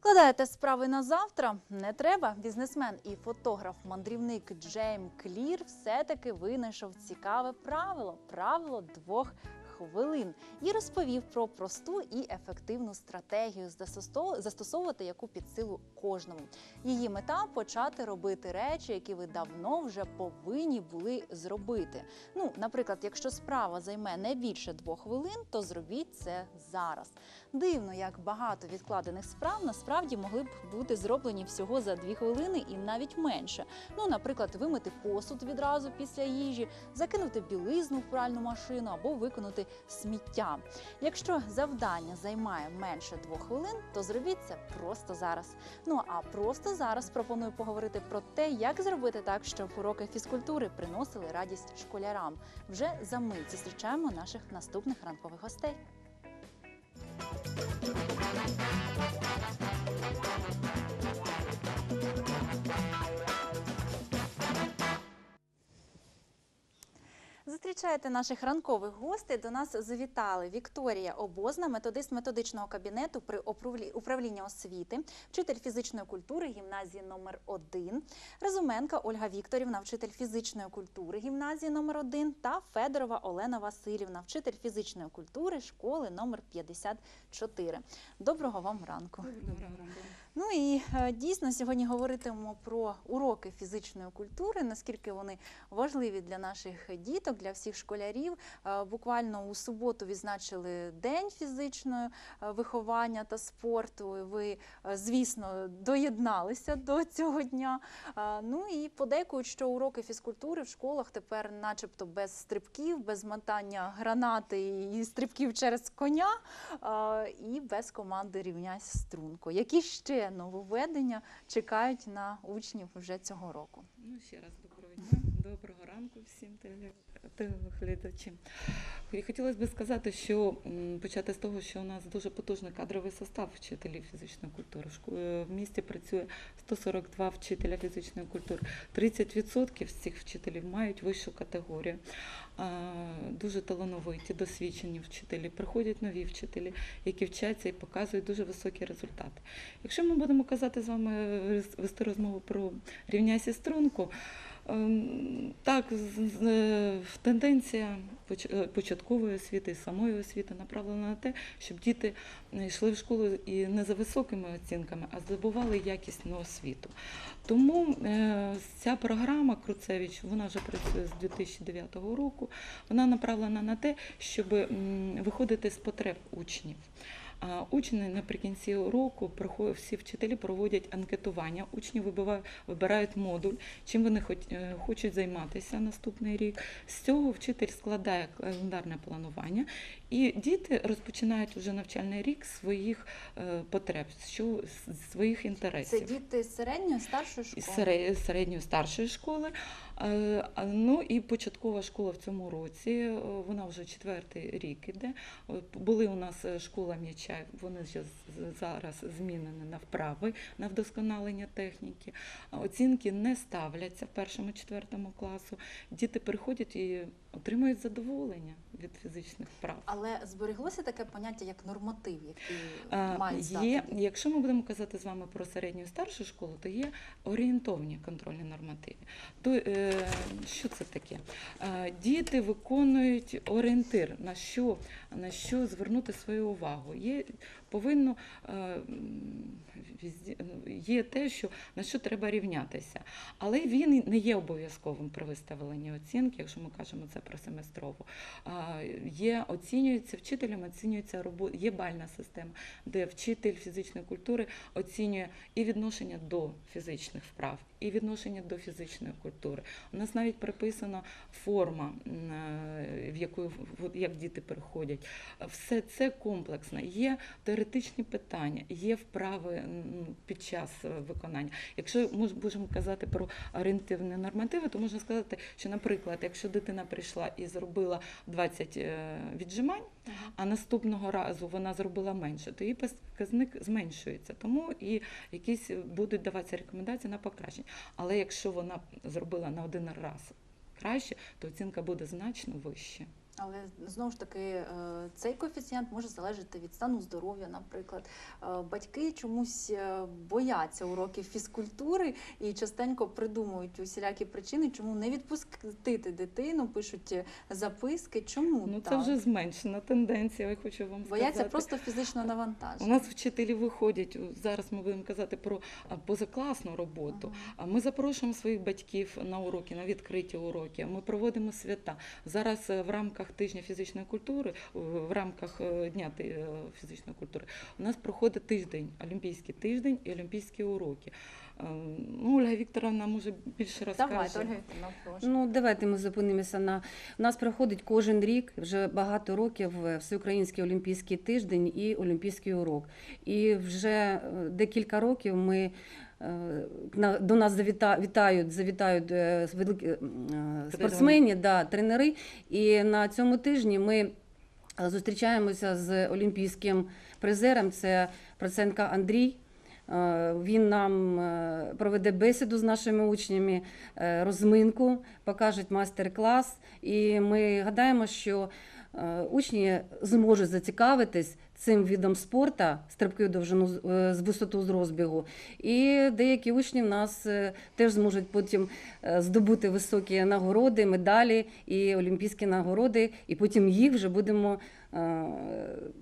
Відкладаєте справи на завтра? Не треба. Бізнесмен і фотограф-мандрівник Джейм Клір все-таки винайшов цікаве правило правило двох хвилин і розповів про просту і ефективну стратегію, застосов- застосовувати яку під силу кожному. Її мета почати робити речі, які ви давно вже повинні були зробити. Ну, наприклад, якщо справа займе не більше двох хвилин, то зробіть це зараз. Дивно, як багато відкладених справ насправді могли б бути зроблені всього за дві хвилини і навіть менше. Ну, наприклад, вимити посуд відразу після їжі, закинути білизну в пральну машину або виконати сміття. Якщо завдання займає менше двох хвилин, то зробіть це просто зараз. Ну а просто зараз пропоную поговорити про те, як зробити так, щоб уроки фізкультури приносили радість школярам. Вже за мить зустрічаємо наших наступних ранкових гостей. Зустрічаєте наших ранкових гостей. До нас завітали Вікторія Обозна, методист методичного кабінету при управлінні освіти, вчитель фізичної культури гімназії номер 1 Разуменка Ольга Вікторівна, вчитель фізичної культури гімназії номер 1 та Федорова Олена Васильівна, вчитель фізичної культури школи номер 54. Доброго вам ранку. Доброго ранку. Ну і е, дійсно сьогодні говоритимемо про уроки фізичної культури, наскільки вони важливі для наших діток, для всіх школярів. Е, Буквально у суботу відзначили день фізичного е, виховання та спорту. Ви, звісно, доєдналися до цього дня. Ну і подейкують, що уроки фізкультури в школах тепер, начебто, без стрибків, без мотання гранати і стрибків через коня, і без команди рівняйся струнко. Які ще нововведення чекають на учнів вже цього року? Ну, ще раз ранку всім теле- телеглядачам. І хотілося б сказати, що почати з того, що у нас дуже потужний кадровий состав вчителів фізичної культури. В е, місті працює 142 вчителя фізичної культури. 30% з цих вчителів мають вищу категорію. Дуже талановиті, досвідчені вчителі. Приходять нові вчителі, які вчаться і показують дуже високі результати. Якщо ми будемо казати з вами е, вести розмову про рівняйся струнку, ем, так, з- з- е, тенденція е, початкової освіти і самої освіти направлена на те, щоб діти йшли в школу і не за високими оцінками, а здобували якісну освіту. Тому е, ця програма Круцевич, вона вже працює з 2009 року. Вона направлена на те, щоб виходити з потреб учнів. А учні наприкінці року всі вчителі проводять анкетування. Учні вибирають модуль, чим вони е, хочуть займатися наступний рік. З цього вчитель складає календарне планування, і діти розпочинають вже навчальний рік своїх е, потреб, що своїх інтересів. Це діти з середньої, старшої школи. сере- середньої старшої школи. Е, а, Ну і початкова школа в цьому році, е, вона вже четвертий рік іде. Були у нас е, школа м'яча, вони вже зараз змінені на вправи, на вдосконалення техніки. Оцінки не ставляться в першому четвертому класу. Діти приходять і отримують задоволення від фізичних вправ. Але збереглося таке поняття як норматив, який мають здати. Є, якщо ми будемо казати з вами про середню і старшу школу, то є орієнтовні контрольні нормативи. То, е, що це таке? Е, діти виконують орієнтир, на що, на що звернути свою увагу. Є, повинно, е, є те, що, на що треба рівнятися. Але він не є обов'язковим при виставленні оцінки, якщо ми кажемо це про семестрову. Є, оцінюється вчителем, оцінюється робота, є бальна система, де вчитель фізичної культури оцінює і відношення до фізичних вправ, і відношення до фізичної культури. У нас навіть приписана форма, е, в яку як діти приходять. Все це комплексно. Є питання, є вправи під час е, виконання. Якщо ми можемо казати про орієнтивні нормативи, то можна сказати, що, наприклад, якщо дитина прийшла і зробила 20 е, віджимань, а наступного разу вона зробила менше, то її показник зменшується. Тому і якісь будуть даватися рекомендації на покращення. Але якщо вона зробила на один раз краще, то оцінка буде значно вище. Але знову ж таки, е, цей коефіцієнт може залежати від стану здоров'я, наприклад. Е, Батьки чомусь е, бояться уроків фізкультури і частенько придумують усілякі причини, чому не відпустити дитину, пишуть записки. Чому Ну це так? вже зменшена тенденція, я хочу вам бояться сказати. просто фізичного У нас вчителі виходять зараз. Ми будемо казати про позакласну роботу. Ага. А ми запрошуємо своїх батьків на уроки, на відкриті уроки. Ми проводимо свята. Зараз в рамках тижня фізичної культури, в- рамках е, дня е, фізичної культури, у нас проходить тиждень, олімпійський тиждень і олімпійські уроки. Е, Ну, Ольга Вікторовна може більше розкаже. Давайте, Ольга. Ну, давайте ми зупинимося на у нас проходить кожен рік вже багато років всеукраїнський олімпійський тиждень і олімпійський урок. І вже декілька років ми до нас завіта, вітають, завітають е, е, спортсмени, да, тренери. І на цьому тижні ми е, зустрічаємося з олімпійським призером. Це Проценка Андрій. Е, Він нам е, проведе бесіду з нашими учнями, е, розминку, покажуть майстер-клас. І ми гадаємо, що е, учні зможуть зацікавитись цим видом спорту, стрибки в довжину з- е, висоту з розбігу. І деякі учні в нас е, теж зможуть потім е, здобути високі нагороди, медалі і олімпійські нагороди, і потім їх вже будемо. Е,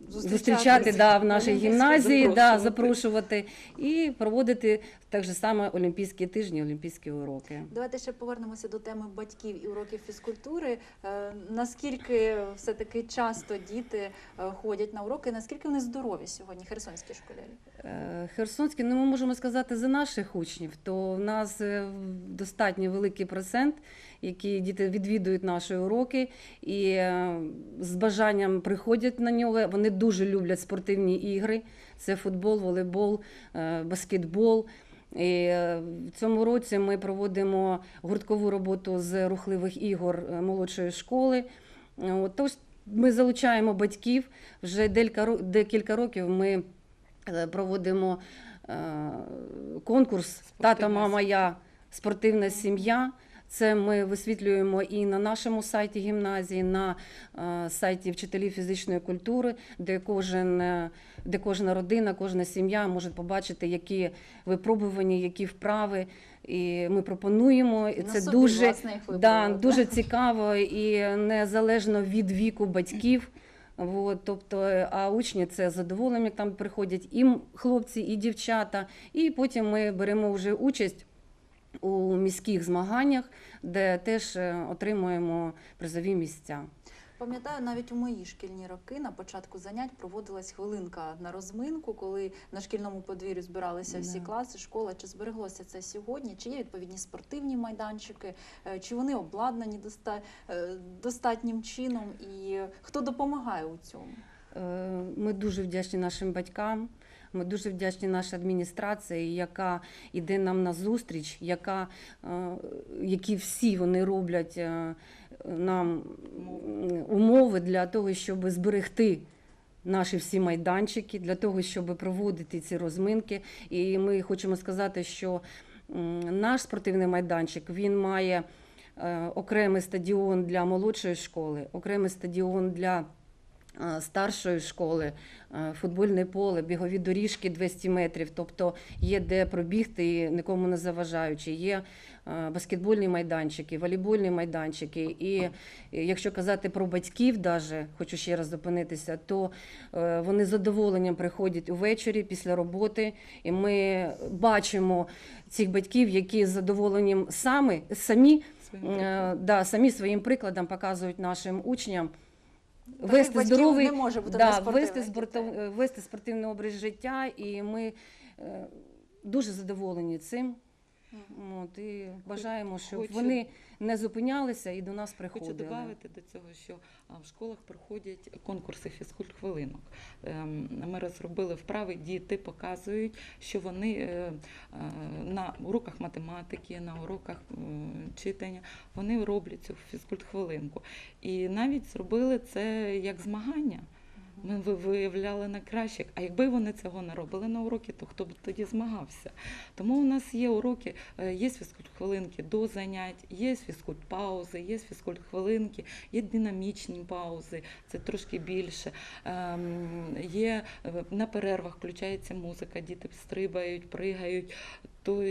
Зустрічати Зустрічати да, в нашій гімназії, гімназії, да, запрошувати. запрошувати і проводити так же само олімпійські тижні, олімпійські уроки. Давайте ще повернемося до теми батьків і уроків фізкультури. Е, Наскільки все-таки часто діти е, ходять на уроки, наскільки вони здорові сьогодні, херсонські школярі? Е, Херсонські, ну ми можемо сказати за наших учнів, то в нас е, достатньо великий процент, які діти відвідують наші уроки і е, з бажанням приходять на нього. Вони дуже люблять спортивні ігри: це футбол, волейбол, баскетбол. І в цьому році ми проводимо гурткову роботу з рухливих ігор молодшої школи. Тож ми залучаємо батьків. Вже декілька ро- декілька років ми проводимо е, конкурс Тата, мама, я спортивна сім'я. Це ми висвітлюємо і на нашому сайті гімназії, на е, сайті вчителів фізичної культури, де кожен, е, де кожна родина, кожна сім'я може побачити, які випробування, які вправи. І ми пропонуємо, і це дуже, да, дуже цікаво і незалежно від віку батьків. От, тобто, а учні це задоволення там приходять і хлопці, і дівчата. І потім ми беремо вже участь у міських змаганнях, де теж е, отримуємо призові місця. Пам'ятаю, навіть у мої шкільні роки на початку занять проводилась хвилинка на розминку, коли на шкільному подвір'ю збиралися всі класи, школа. Чи збереглося це сьогодні? Чи є відповідні спортивні майданчики? Е, Чи вони обладнані е, достатнім чином? І хто допомагає у цьому? Е, Ми дуже вдячні нашим батькам. Ми дуже вдячні нашій адміністрації, яка йде нам на зустріч, яка, які всі вони роблять нам умови для того, щоб зберегти наші всі майданчики, для того, щоб проводити ці розминки. І ми хочемо сказати, що наш спортивний майданчик він має е, окремий стадіон для молодшої школи, окремий стадіон для старшої школи, е, футбольне поле, бігові доріжки 200 метрів, тобто є де пробігти нікому не заважаючи. Є е, баскетбольні майданчики, волейбольні майданчики. І е, якщо казати про батьків, даже, хочу ще раз зупинитися, то е, вони з задоволенням приходять увечері після роботи, і ми бачимо цих батьків, які з задоволенням самі, самі, е, да, самі своїм прикладом показують нашим учням. Вести здоровий, не може бути да, вести спортивний образ життя, і ми е, дуже задоволені цим. От, і бажаємо, щоб хочу- вони не зупинялися і до нас Хочу приходили. додати до цього, що а, в школах проходять конкурси фізкульт-хвилинок. Ем, Ми розробили вправи, діти показують, що вони е, е, на уроках математики, на уроках е, читання, вони роблять цю фізкульт-хвилинку. І навіть зробили це як змагання. Ми ви- виявляли найкращих. А якби вони цього не робили на уроки, то хто б тоді змагався? Тому у нас є уроки, е, є фізкульт-хвилинки до занять, є фізкульт-паузи, є фізкульт-хвилинки, є динамічні паузи, це трошки більше. Ем, Є е, на перервах включається музика, діти стрибають, пригають. Тобто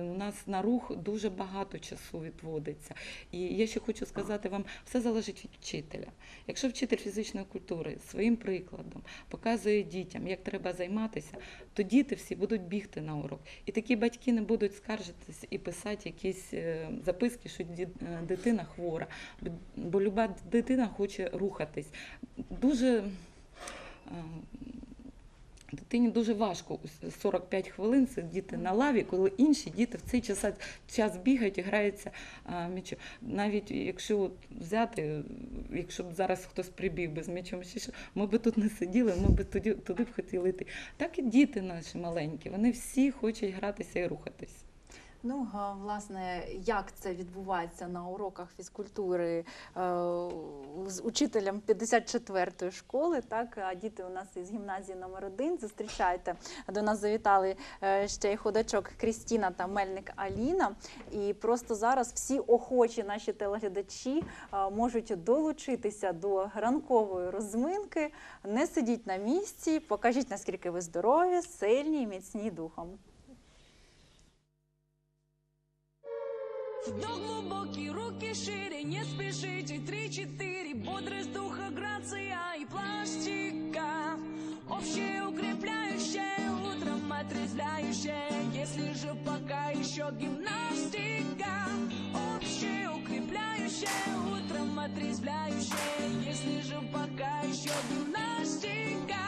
у нас на рух дуже багато часу відводиться. І я ще хочу сказати вам, все залежить від вчителя. Якщо вчитель фізичної культури своїм прикладом показує дітям, як треба займатися, то діти всі будуть бігти на урок. І такі батьки не будуть скаржитися і писати якісь е, записки, що е, дитина хвора. Бо- люба дитина хоче рухатись. Дуже Дитині дуже важко у 45 хвилин сидіти на лаві, коли інші діти в цей час, час бігають і граються м'ячом. Навіть якщо от взяти, якщо б зараз хтось прибіг би з м'ячом, ми б тут не сиділи, ми б туди, туди б хотіли йти. Так і діти наші маленькі, вони всі хочуть гратися і рухатись. Ну, власне, як це відбувається на уроках фізкультури е, з учителем 54-ї школи, так, а діти у нас із гімназії номер 1 зустрічайте. До нас завітали е, ще й ходачок Крістіна та Мельник Аліна. І просто зараз всі охочі наші телеглядачі е, можуть долучитися до ранкової розминки. Не сидіть на місці, покажіть, наскільки ви здорові, сильні і міцні духом. Вдох глубокий, руки шире, не спешите. Три-четыре, бодрость духа, грация и пластика. Общее укрепляющее, утром отрезвляющее Если же пока еще гимнастика. Общее укрепляющее, утром отрезвляющее Если же пока еще гимнастика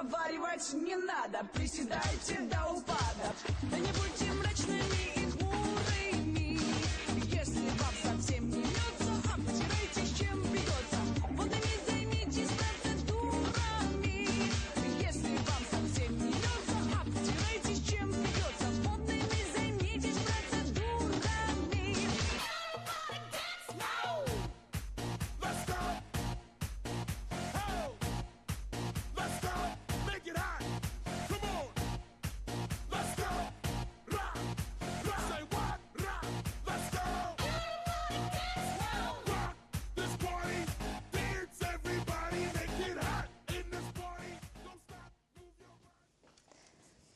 Разговаривать не надо, приседайте до упада. Да не будьте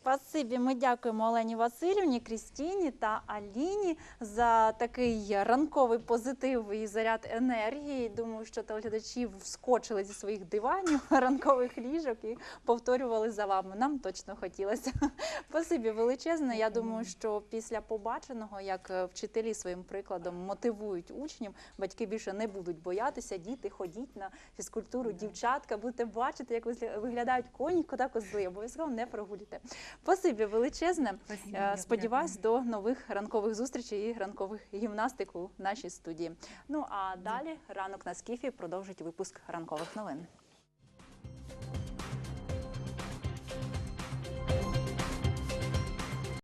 Спасибі, ми дякуємо Олені Васильівні, Крістіні та Аліні за такий ранковий позитив і заряд енергії. Думаю, що телеглядачі вскочили зі своїх диванів, ранкових ліжок і повторювали за вами. Нам точно хотілося. Спасибі величезне. Я думаю, що після побаченого, як вчителі своїм прикладом мотивують учнів, батьки більше не будуть боятися. Діти, ходіть на фізкультуру, дівчатка, будете бачити, як виглядають коні, кота козли. Обов'язково не прогулюйте. Спасибі величезне. Спасибо, Е. Сподіваюсь, до нових ранкових зустрічей і ранкових гімнастик у нашій студії. Ну а далі ранок на скіфі продовжить випуск ранкових новин.